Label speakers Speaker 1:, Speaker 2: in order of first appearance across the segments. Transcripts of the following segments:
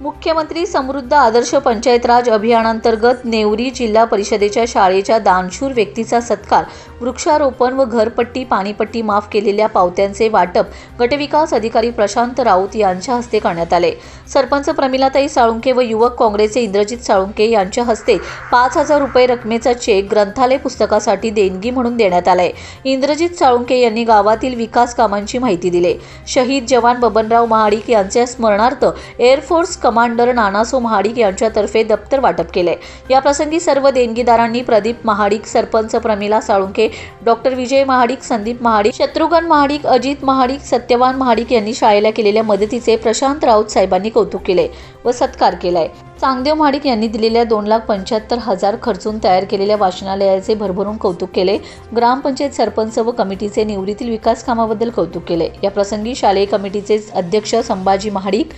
Speaker 1: मुख्यमंत्री समृद्ध आदर्श पंचायत राज अभियानांतर्गत नेवरी जिल्हा परिषदेच्या शाळेच्या दानशूर व्यक्तीचा सत्कार वृक्षारोपण व घरपट्टी पाणीपट्टी माफ केलेल्या पावत्यांचे वाटप गटविकास अधिकारी प्रशांत राऊत यांच्या हस्ते करण्यात आले. सरपंच प्रमिलाताई साळुंके व युवक काँग्रेसचे इंद्रजित साळुंके यांच्या हस्ते पाच हजार रुपये रकमेचा चेक ग्रंथालय पुस्तकासाठी देणगी म्हणून देण्यात आलाय. इंद्रजित साळुंके यांनी गावातील विकास कामांची माहिती दिली. शहीद जवान बबनराव महाडिक यांच्या स्मरणार्थ एअरफोर्स कमांडर नानासो महाडिक यांच्यातर्फे दप्तर वाटप केले. याप्रसंगी सर्व देणगीदारांनी प्रदीप महाडिक सरपंच प्रमिला साळुंके डॉक्टर विजय महाडिक संदीप महाडिक शत्रुघ्न महाडिक अजित महाडिक सत्यवान महाडिक यांनी शाळेला केलेल्या मदतीचे प्रशांत राऊत साहेबांनी कौतुक केले व सत्कार केलाय. चांगदेव महाडिक यांनी दिलेल्या दोन लाख पंच्याहत्तर हजार खर्चून तयार केलेल्या वाचनालयाचे भरभरून कौतुक केले. ग्रामपंचायत सरपंच व कमिटीचे निवृत्तील विकास कामाबद्दल कौतुक केले. या प्रसंगी शालेय कमिटीचे अध्यक्ष संभाजी महाडिक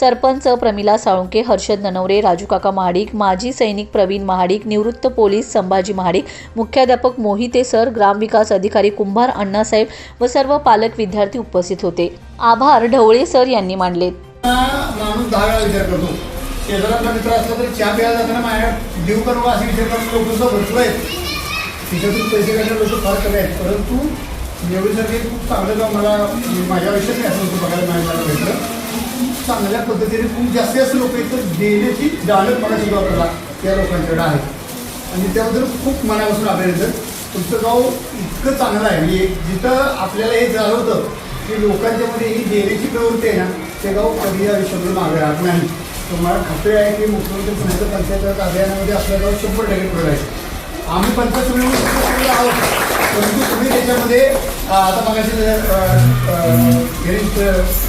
Speaker 1: सरपंच प्रमिला साळुंके हर्षद ननवरे राजूकाका महाडिक माजी सैनिक प्रवीण महाडिक निवृत्त पोलीस संभाजी महाडिक मुख्याध्यापक मोहिते सर ग्रामविकास अधिकारी कुंभार अण्णासाहेब व सर्व पालक विद्यार्थी उपस्थित होते. आभार ढवळे सर यांनी मानले.
Speaker 2: माणूस दहा वेळा विचार करतो. शेजारातला मित्र असला तरी चहा प्यायला जाताना माझ्या देव करू असे विचार करणारे लोक सुद्धा भरपूर आहेत. तिच्यातून पैसे काढणारे लोक फार कमी आहेत. परंतु निवडीसारखे खूप चांगलं काम मला म्हणजे माझ्या आयुष्यात नाही असं होतं बघायला मिळायला भेटलं खूप चांगल्या पद्धतीने खूप जास्तीत जास्त लोक इथं तर देण्याची जाणत मला सुद्धा आपल्याला त्या लोकांकडे आहे. आणि त्याबद्दल खूप मनापासून अभिनंदन तुमचं गाव इतकं चांगलं आहे. म्हणजे जिथं आपल्याला हे जाणवतं की लोकांच्या मध्ये ही देण्याची प्रवृत्ती आहे ना ते गाव कधी आयुष्यामध्ये मागे राहत नाही. तुम्हाला खात्री आहे की मुख्यमंत्री पुण्याच्या पंचायत अभियानामध्ये आपलं गाव शंभर टक्के पुढे आहे. आम्ही पंचायत समितीमध्ये आहोत. परंतु तुम्ही त्याच्यामध्ये आता मग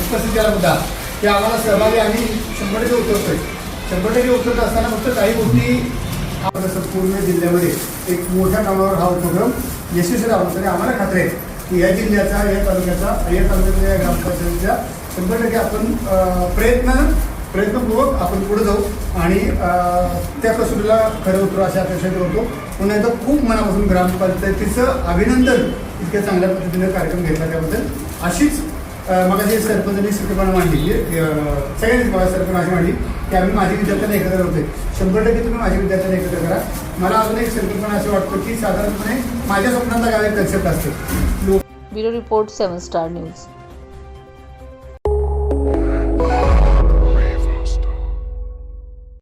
Speaker 2: उपस्थित केला मुद्दा की आम्हाला सहभागी आम्ही शंभर टक्के उतरतोय शंभर टक्के उतरत असताना फक्त काही गोष्टी पूर्ण जिल्ह्यामध्ये एक मोठ्या कामावर हा उपक्रम यशस्वी राहतो तरी आम्हाला खात्री आहे की या जिल्ह्याचा या तालुक्याचा या तालुक्याच्या या ग्रामपंचायतीचा शंभर टक्के आपण प्रयत्न प्रयत्नपूर्वक आपण पुढे जाऊ. आणि त्या कसोटीला खरं उतरू अशा अपेक्षा करतो पुन्हा एकदा खूप मनापासून ग्रामपंचायतीचं अभिनंदन. इतक्या चांगल्या पद्धतीनं कार्यक्रम घेतला त्याबद्दल. अशीच मला जे सरपंचांनी संकल्पना मांडली. की सगळ्यांनीच सरपंच अशी मांडली की आम्ही माझे विद्यार्थ्यांना एकत्र होते शंभर टक्के तुम्ही माझ्या विद्यार्थ्यांना एकत्र करा. मला अजून एक संकल्पना असं वाटतं की साधारणपणे माझ्या स्वप्नांचा गाव एक कन्सेप्ट असते.
Speaker 1: Bureau report seven star news.